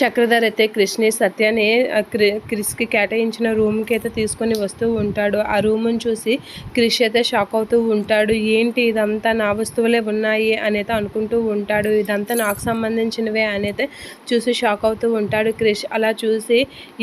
చక్రధర్ అయితే కృష్ణే సత్యని క్రి క్రిష్కి కేటాయించిన రూమ్కి అయితే తీసుకొని వస్తూ ఉంటాడు. ఆ రూమ్ని చూసి క్రిష్ అయితే షాక్ అవుతూ ఉంటాడు. ఏంటి ఇదంతా? నా వస్తువులే ఉన్నాయి అనేది అనుకుంటూ ఉంటాడు. ఇదంతా నాకు సంబంధించినవే అనేది చూసి షాక్ అవుతూ ఉంటాడు. క్రిష్ అలా చూసి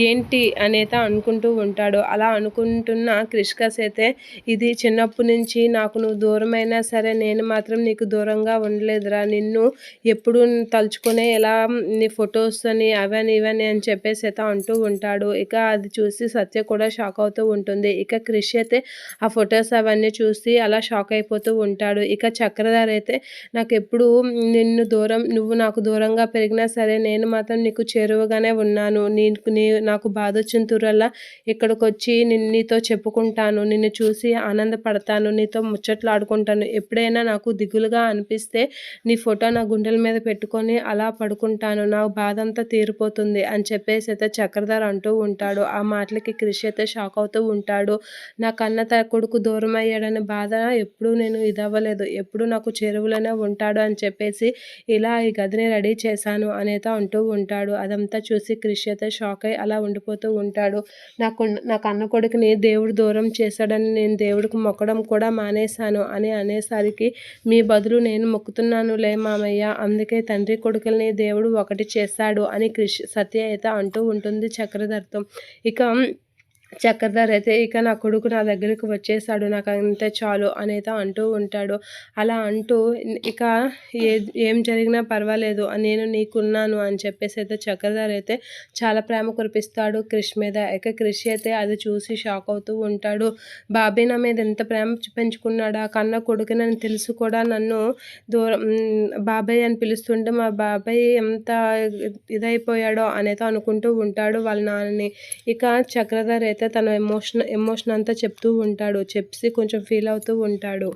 ఏంటి? అనేది అనుకుంటూ ఉంటాడు. అలా అనుకుంటున్న క్రిష్కస్ అయితే ఇది చిన్నప్పటి నుంచి నాకు నువ్వు దూరమైనా సరే నేను మాత్రం నీకు దూరంగా ఉండలేదురా. నిన్ను ఎప్పుడు తలుచుకునే ఎలా నీ ఫొటోస్ అని అవని ఇవని అని చెప్పేసి అయితే అంటూ ఉంటాడు. ఇక అది చూసి సత్య కూడా షాక్ అవుతూ ఉంటుంది. ఇక క్రిష్ అయితే ఆ ఫొటోస్ అవన్నీ చూసి అలా షాక్ అయిపోతూ ఉంటాడు. ఇక చక్రధారి అయితే నాకు ఎప్పుడు నిన్ను దూరం నువ్వు నాకు దూరంగా పెరిగినా సరే నేను మాత్రం నీకు చేరువగానే ఉన్నాను. నీకు నీ నాకు బాధ వచ్చిన తురల్లా ఇక్కడికి వచ్చి నిన్ను నీతో చెప్పుకుంటాను. నిన్ను చూసి ఆనందపడతాను. నీతో ముచ్చట్లు ఆడుకుంటాను ఎప్పుడైనా నాకు దిగులుగా అనిపిస్తే నీ ఫోటో నా గుండెల మీద పెట్టుకొని అలా పడుకుంటాను. నా బాధ అంతా తీరిపోతుంది అని చెప్పేసి అయితే చక్రధర్ అంటూ ఉంటాడు. ఆ మాటలకి క్రిష్ అయితే షాక్ అవుతూ ఉంటాడు. నా కన్న త కొడుకు దూరం అయ్యాడనే బాధ ఎప్పుడూ నేను ఇదవ్వలేదు. ఎప్పుడు నాకు చెరువులోనే ఉంటాడు అని చెప్పేసి ఇలా ఈ గదిని రెడీ చేశాను అనేత అంటూ ఉంటాడు. అదంతా చూసి క్రిష్ అయితే షాక్ అయ్యి అలా ఉండిపోతూ ఉంటాడు. నాకు నా కన్న కొడుకుని దేవుడు దూరం చేశాడని నేను దేవుడికి మొక్కడం కూడా మానేశాను అని అనేసరికి మీ బదులు నేను మొక్కుతున్నాను లే మామయ్య. అందుకే తండ్రి కొడుకుల్ని దేవుడు ఒకటి చేశాడు అని క్రిష్ సత్య అయితే అంటూ ఉంటుంది చక్రధర్తో. ఇక చక్రధర్ అయితే ఇక నా కొడుకు నా దగ్గరికి వచ్చేసాడు నాకు అంతే చాలు అనేది అంటూ ఉంటాడు. అలా అంటూ ఇక ఏ ఏం జరిగినా పర్వాలేదు నేను నీకున్నాను అని చెప్పేసి అయితే చక్రధర్ అయితే చాలా ప్రేమ కురిపిస్తాడు క్రిష్ మీద. ఇక క్రిష్ అయితే అది చూసి షాక్ అవుతూ ఉంటాడు. బాబాయ్ నా మీద ఎంత ప్రేమ పెంచుకున్నాడా? కన్న కొడుకు నన్ను తెలుసు కూడా నన్ను దూరం బాబాయ్ అని పిలుస్తుంటే మా బాబాయ్ ఎంత ఇదైపోయాడో అనేది అనుకుంటూ ఉంటాడు వాళ్ళ నాన్నని. ఇక చక్రధర్ అయితే తన ఎమోషన్ ఎమోషన్ అంతా చెప్తూ ఉంటాడు. చెప్పి కొంచెం ఫీల్ అవుతూ ఉంటాడు.